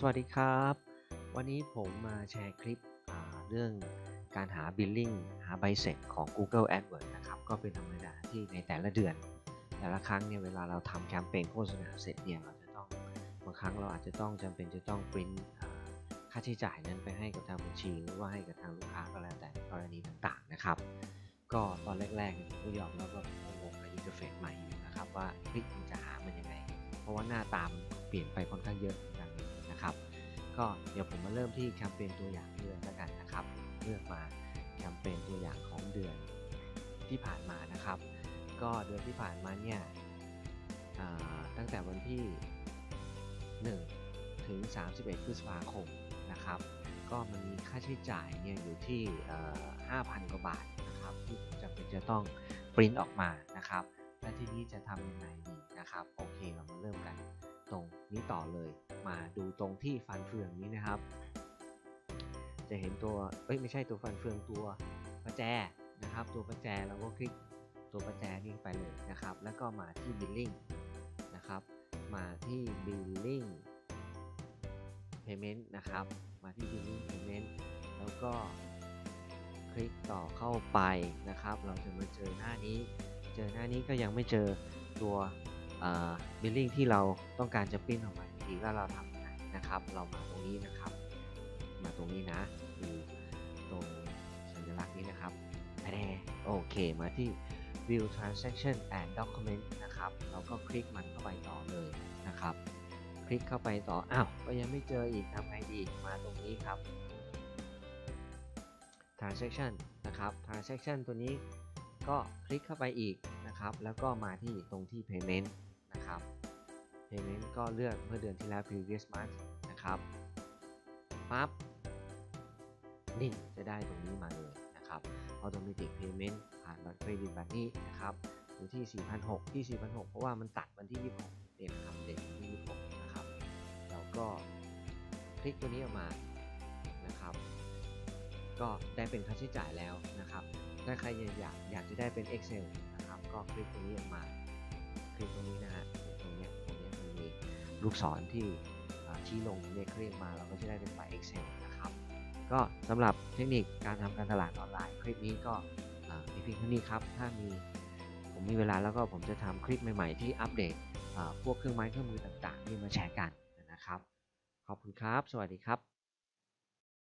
สวัสดีครับ วันนี้ผมมาแชร์คลิปเรื่องการหา Billing หาใบเสร็จของ Google AdWords นะครับก็เป็นธรรมดาที่ในแต่ละเดือน แต่ละครั้งเนี่ยเวลาเราทำแคมเปญโฆษณาเสร็จเนี่ยเราจะต้องบางครั้งเราอาจจะต้องจำเป็นจะต้องปริ้นค่าใช้จ่ายนั้นไปให้กับทางบัญชี หรือว่าให้กับทางลูกค้าก็แล้วแต่กรณีต่างๆนะครับ ก็ตอนแรกๆเนี่ยผมก็ยอมรับว่าผมงงกับอินเทอร์เฟซใหม่อยู่นะครับว่าเฮ้ยมันจะหามันยังไง เพราะว่าหน้าตามเปลี่ยนไปค่อนข้างเยอะ ก็เดี๋ยวผมมาเริ่มที่แคมเปญตัวอย่างเดือนแล้วกันนะครับ เลือกมาแคมเปญตัวอย่างของเดือนที่ผ่านมานะครับ ก็เดือนที่ผ่านมาเนี่ยตั้งแต่วันที่ 1 ถึง 31 พฤษภาคมนะครับ ก็มันมีค่าใช้จ่ายเนี่ยอยู่ที่ 5,000 กว่าบาทนะครับที่จำเป็นจะต้องปริ้นออกมานะครับ และทีนี้จะทำยังไงดีนะครับ โอเคเรามาเริ่มกันตรงนี้ต่อเลย มาดูตรงที่ฟันเฟืองนี้นะครับ จะเห็นตัว เอ้ยไม่ใช่ตัวฟันเฟืองตัวประแจนะครับ ตัวประแจเราก็คลิกตัวประแจนี้ไปเลยนะครับ แล้วก็มาที่ billing นะครับ มาที่ billing payment นะครับ มาที่ billing payment แล้วก็คลิกต่อเข้าไปนะครับ เราจะมาเจอหน้านี้ เจอหน้านี้ก็ยังไม่เจอตัวบิลลิ่งที่เราต้องการจะปริ้นออกมา อีกว่าเราทำยังไงนะครับ เรามาตรงนี้นะครับ มาตรงนี้นะดูตรงสัญลักษณ์นี้นะครับแพรโอเคมาที่ view transaction and document นะครับ เราก็คลิกมันเข้าไปต่อเลยนะครับ คลิกเข้าไปต่ออ้าวก็ยังไม่เจออีกทำไงดีมาตรงนี้ครับ transaction นะครับ transaction ตัวนี้ก็คลิกเข้าไปอีกนะครับ แล้วก็มาที่ตรงที่ payment นะครับ payment ก็เลือกเมื่อเดือนที่แล้ว previous month นะครับปั๊บนี่จะได้ตรงนี้มาเลยนะครับ automatic payment ผ่านบัตรเครดิตแบบนี้นะครับอยู่ที่4,600ที่4,600เพราะว่ามันตัดวันที่ 26เนี่ยนะครับเด็กที่26 นะครับ แล้วก็คลิกตัวนี้ออกมานะครับ ก็ได้เป็นค่าใช้จ่ายแล้วนะครับ ถ้าใครอยากอยากจะได้เป็น Excel นะครับ ก็คลิกตรงนี้ออกมา คลิกตรงนี้นะฮะ ลูกศรที่ชี้ลงเนี่ยคลิกมาเราก็จะได้เป็นไฟล์ Excel นะครับ ก็สำหรับเทคนิคการทำการตลาดออนไลน์ คลิปนี้ก็อ่ามีเพียงเท่านี้ครับ ถ้ามีผมมีเวลาแล้วก็ผมจะทำคลิปใหม่ๆ ที่อัปเดตพวกเครื่องไม้เครื่องมือต่างๆที่มาแชร์กันนะครับ ขอบคุณครับ สวัสดีครับ